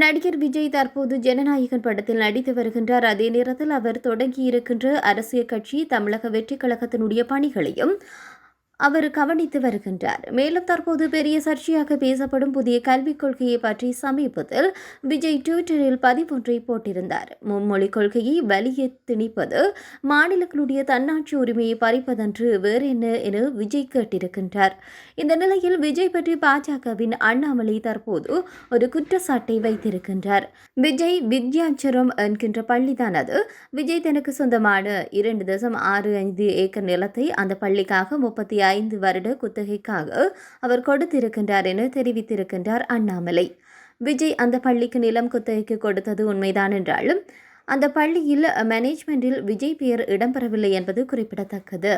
நடிகர் விஜய் தற்போது ஜனநாயகன் படத்தில் நடித்து வருகின்றார். அதே நேரத்தில் அவர் தொடங்கியிருக்கின்ற அரசியல் கட்சி தமிழக வெற்றிக் கழகத்தினுடைய பணிகளையும் அவர் கவனித்து வருகின்றார். மேலும் தற்போது பெரிய சர்ச்சையாக பேசப்படும் புதிய கல்விக் கொள்கையை பற்றி சமீபத்தில் விஜய் ட்விட்டரில் பதிவொன்றை போட்டிருந்தார். மும்மொழி கொள்கையை வலிய திணிப்பது மாநிலங்களுடைய தன்னாட்சி உரிமையை பறிப்பதன்று வேறு என்ன என விஜய் கேட்டிருக்கின்றார். இந்த நிலையில் விஜய் பற்றி பாஜகவின் அண்ணாமலை தற்போது ஒரு குற்றச்சாட்டை வைத்திருக்கின்றார். விஜய் வித்யாச்சரம் என்கின்ற பள்ளிதான் அது விஜய் தனக்கு சொந்தமான இரண்டு தசம் ஆறு ஐந்து ஏக்கர் நிலத்தை அந்த பள்ளிக்காக முப்பத்தி ஐந்து வருட குத்தகைக்காக அவர் கொடுத்திருக்கின்றார் என தெரிவித்திருக்கின்றார் அண்ணாமலை. விஜய் அந்த பள்ளிக்கு நிலம் குத்தகைக்கு கொடுத்தது உண்மைதான் என்றாலும் அந்த பள்ளியில் மேனேஜ்மெண்டில் விஜய் பெயர் இடம்பெறவில்லை என்பது குறிப்பிடத்தக்கது.